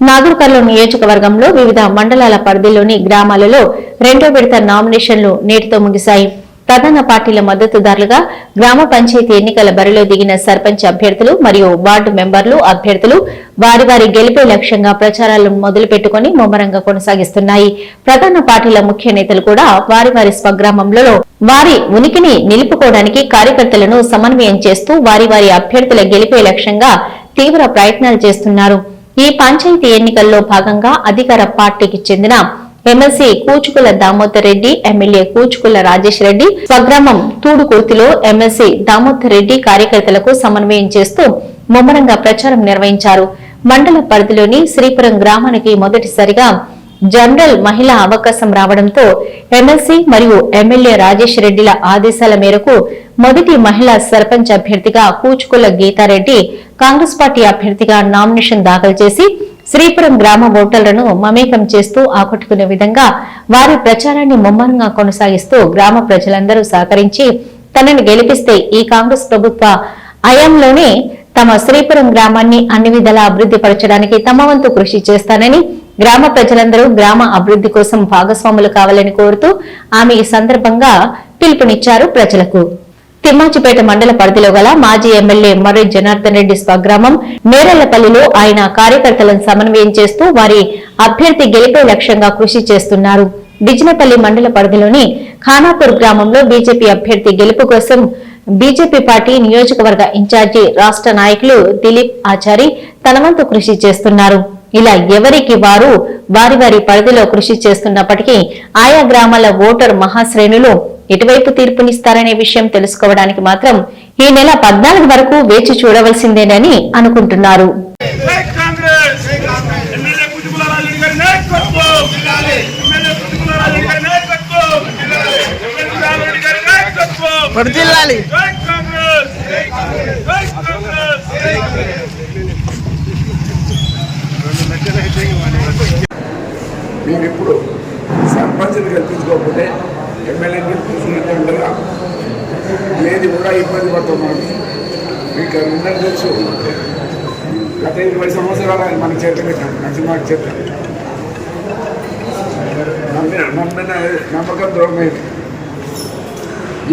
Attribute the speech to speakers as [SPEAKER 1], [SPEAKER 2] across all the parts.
[SPEAKER 1] నాగర్కర్లో నియోజకవర్గంలో వివిధ మండలాల పరిధిలోని గ్రామాలలో రెండో విడత నామినేషన్లు నేటితో ముగిశాయి. ప్రధాన పార్టీల మద్దతుదారులుగా గ్రామ పంచాయతీ ఎన్నికల బరిలో దిగిన సర్పంచ్ అభ్యర్థులు మరియు వార్డు మెంబర్లు అభ్యర్థులు వారి వారి గెలిపే లక్ష్యంగా ప్రచారాలను మొదలుపెట్టుకుని ముమ్మరంగా కొనసాగిస్తున్నాయి. ప్రధాన పార్టీల ముఖ్య నేతలు కూడా వారి వారి స్వగ్రామంలో వారి ఉనికిని నిలుపుకోవడానికి కార్యకర్తలను సమన్వయం చేస్తూ వారి వారి అభ్యర్థుల గెలిపే లక్ష్యంగా తీవ్ర ప్రయత్నాలు చేస్తున్నారు. ఈ పంచాయతీ ఎన్నికల్లో భాగంగా అధికార పార్టీకి చెందిన ఎమ్మెల్సీ కూచుకుల దామోదర్ రెడ్డి ఎమ్మెల్యే కూచుకుల రాజేష్ రెడ్డి స్వగ్రామం తూడుకుర్తిలో ఎమ్మెల్సీ దామోదర్ రెడ్డి కార్యకర్తలకు సమన్వయం చేస్తూ ముమ్మరంగా ప్రచారం నిర్వహించారు. మండల పరిధిలోని శ్రీపురం గ్రామానికి మొదటిసారిగా జనరల్ మహిళా అవకాశం రావడంతో ఎమ్మెల్సీ మరియు ఎమ్మెల్యే రాజేష్ రెడ్డిల ఆదేశాల మేరకు మొదటి మహిళా సర్పంచ్ అభ్యర్థిగా కూచుకుల గీతారెడ్డి కాంగ్రెస్ పార్టీ అభ్యర్థిగా నామినేషన్ దాఖలు చేసి శ్రీపురం గ్రామ ఓటర్లను మమేకం చేస్తూ ఆకట్టుకునే విధంగా వారి ప్రచారాన్ని ముమ్మరంగా కొనసాగిస్తూ గ్రామ ప్రజలందరూ సహకరించి తనను గెలిపిస్తే ఈ కాంగ్రెస్ ప్రభుత్వ హయాంలోనే తమ శ్రీపురం గ్రామాన్ని అన్ని విధాలా అభివృద్ధి పరచడానికి తమ వంతు కృషి చేస్తానని గ్రామ ప్రజలందరూ గ్రామ అభివృద్ధి కోసం భాగస్వాములు కావాలని కోరుతూ ఆమె ఈ సందర్భంగా పిలుపునిచ్చారు ప్రజలకు. తిమ్మాచిపేట మండల పరిధిలో గల మాజీ ఎమ్మెల్యే మర్రి జనార్దన్ రెడ్డి స్వగ్రామం నేరలపల్లిలో ఆయన కార్యకర్తలను సమన్వయం చేస్తూ వారి అభ్యర్థి గెలిపే లక్ష్యంగా కృషి చేస్తున్నారు. బిజినపల్లి మండల పరిధిలోని ఖానాపూర్ గ్రామంలో బీజేపీ అభ్యర్థి గెలుపు కోసం బీజేపీ పార్టీ నియోజకవర్గ ఇన్ఛార్జి రాష్ట్ర నాయకులు దిలీప్ ఆచారి తనవంతు కృషి చేస్తున్నారు. ఇలా ఎవరికి వారు వారి వారి పరిధిలో కృషి చేస్తున్నప్పటికీ ఆయా గ్రామాల ఓటర్ మహాశ్రేణులు ఎటువైపు తీర్పునిస్తారనే విషయం తెలుసుకోవడానికి మాత్రం ఈ నెల పద్నాలుగు వరకు వేచి చూడవలసిందేనని అనుకుంటున్నారు.
[SPEAKER 2] జై కాంగ్రెస్ ఎమ్మెల్యే కుటుంబారెడ్డి గారి నాయకత్వం ఎమ్మెల్యే కుటుంబారెడ్డి గారి నాయకత్వం కుటుంబారెడ్డి గారి నాయకత్వం
[SPEAKER 3] వర్ధిల్లాలి
[SPEAKER 2] జై కాంగ్రెస్ జై కాంగ్రెస్
[SPEAKER 4] మీరు ఇప్పుడు సర్పంచ్ని గెలిపించుకోకపోతే ఎమ్మెల్యే గెలిపించుకున్నట్టుండగా అనేది కూడా ఇబ్బంది పడుతున్నాం మీకు అందరూ తెలుసు. గత ఇరవై సంవత్సరాలు ఆయన మన చేత పెట్టాం నరసింహాకి చేత నమ్మిన నమ్మిన నమ్మకం ద్రోహమైంది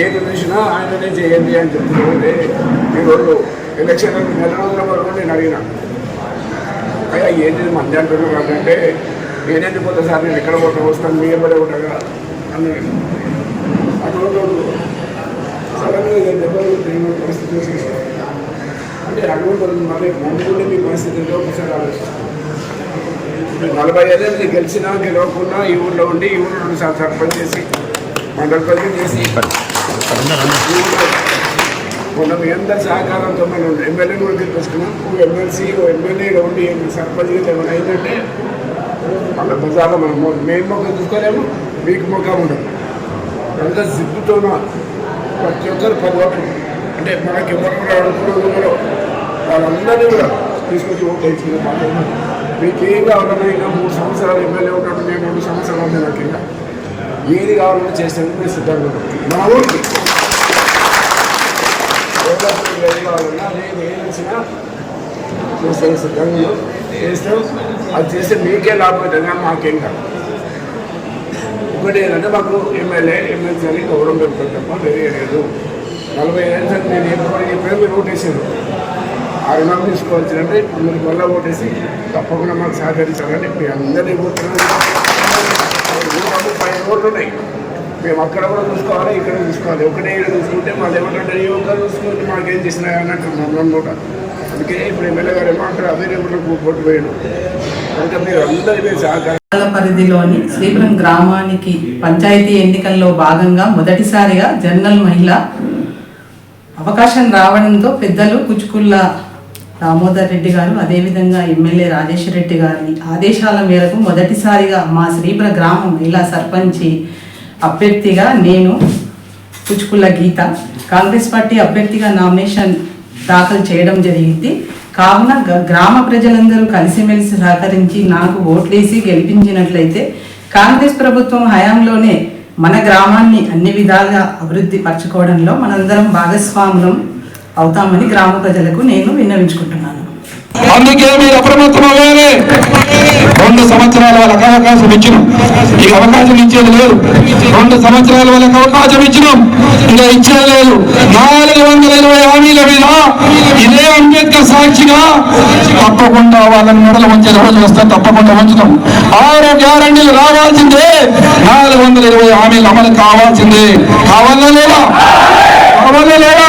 [SPEAKER 4] ఏది చూసినా ఆయననే చేయండి అని చెప్తుంటే ఈరోజు ఎలక్షన్ నెల రోజుల వరకు నేను అడిగినా. అయ్యా ఏంటి మంది అంటున్నారు కాబట్టి నేనేంటి పోతే సార్ నేను ఎక్కడ పోతా వస్తాను మీ ఎవరే ఉండగా అన్నాడు. అటువంటి సడన్గా ఇక దెబ్బలు తిరిగిన పరిస్థితి చూసి అంటే అటువంటి రోజు మళ్ళీ ముందుకుంటే మీ పరిస్థితుల్లో ఒకసారి ఆలోచిస్తాను నలభై ఐదేళ్ళు గెలిచినా గెలవకుండా ఈ ఊళ్ళో ఉండి ఈ ఊళ్ళో రెండు సార్లు సర్పంచ్ చేసి మండల పరిధి చేసి మనం ఊళ్ళో అందరి సహకారంతో మనం ఎమ్మెల్యే కూడా గెలిపించుకున్నాం ఓ ఎమ్మెల్సీ ఓ ఎమ్మెల్యేగా ఉండి సర్పంచ్గా ఏమైనా అయిందంటే వాళ్ళ బజార్లో మనం మేము మొక్క చూసుకోలేము మీకు మొక్క ఉండదు. అంత సిగ్గుతోన ప్రతి ఒక్కరు పది ఓట్లు అంటే మనకి ఎవరు కూడా అడుగుతున్నారు వాళ్ళందరినీ కూడా తీసుకొచ్చి ఓట్లు వేసుకునే మీకు ఏం కావాలన్నా ఇంకా మూడు సంవత్సరాలు ఎమ్మెల్యే ఉన్నట్టు మేము రెండు సంవత్సరాలు ఉంది నాకు ఇంకా. ఏది కావాలన్నా చేస్తాను నేను సిద్ధంగా మా ఊరికి. ఏది కావాలన్నా నేను ఏం వచ్చినా చేస్తాను సిద్ధంగా చేస్తాం. అది చేస్తే మీకే లాభం అవుతుంది మాకేం కాదు. ఒకటి ఏంటంటే మాకు ఎమ్మెల్యే ఎమ్మెల్సీ అని గౌరవం పెడతాం తప్ప వేరే లేదు. నలభై ఏళ్ళ సార్ నేను ఎప్పుడు చెప్పినా మీరు ఓటేసారు. ఆ రుణం తీసుకోవాల్సిందంటే మీరు మళ్ళీ ఓటేసి తప్పకుండా మాకు సహకరించాలని ఇప్పుడు అందరినీ ఓటున్నాను పైన ఓట్లు ఉన్నాయి. మేము అక్కడ కూడా చూసుకోవాలి ఇక్కడ చూసుకోవాలి. ఒకటే ఇక్కడ చూసుకుంటే మాది ఏమంటే ఈ ఒక్కరు చూసుకుంటే మాకేం చేసినా అన్నట్టు మమ్మల్ని కూడా అందుకే ఇప్పుడు ఎమ్మెల్యే గారు ఏమో అక్కడ అవైలబుల్ ఓటు పోయాడు కనుక మీరు అందరి మీద సహకారం
[SPEAKER 3] పరిధిలోని శ్రీపురం గ్రామానికి పంచాయతీ ఎన్నికల్లో భాగంగా మొదటిసారిగా జనరల్ మహిళ అవకాశం రావడంతో పెద్దలు కుచుకుల్ల దామోదర్ రెడ్డి గారు అదేవిధంగా ఎమ్మెల్యే రాజేశ్వర రెడ్డి గారి ఆదేశాల మేరకు మొదటిసారిగా మా శ్రీపుర గ్రామ మహిళా సర్పంచి అభ్యర్థిగా నేను కుచుకుల్ల గీత. కాంగ్రెస్ పార్టీ అభ్యర్థిగా నామినేషన్ దాఖలు చేయడం జరిగింది. కావున గ- గ్రామ ప్రజలందరూ కలిసిమెలిసి సహకరించి నాకు ఓట్లేసి గెలిపించినట్లయితే కాంగ్రెస్ ప్రభుత్వం హయాంలోనే మన గ్రామాన్ని అన్ని విధాలుగా అభివృద్ధి పరచుకోవడంలో మనందరం భాగస్వాములం అవుతామని గ్రామ ప్రజలకు నేను విన్నవించుకుంటున్నాను.
[SPEAKER 5] అందుకే మీరు అప్రమత్తం అవ్వాలి రెండు సంవత్సరాల వాళ్ళకి అవకాశం ఇచ్చినాం. ఇక అవకాశం ఇచ్చేది లేదు. రెండు సంవత్సరాల వాళ్ళకి అవకాశం ఇచ్చినాం. ఇంకా ఇచ్చేది లేదు. నాలుగు వందల ఇరవై హామీల మీద ఇదే అంబేద్కర్ సాక్షిగా తప్పకుండా వాళ్ళని మెడల ఉంచే రోజు వస్తే తప్పకుండా ఉంచుతాం. ఆరు గ్యారంటీలు రావాల్సిందే. నాలుగు వందల ఇరవై హామీలు అమలు కావాల్సిందే. కావాలా లేదా? కావాలా లేదా?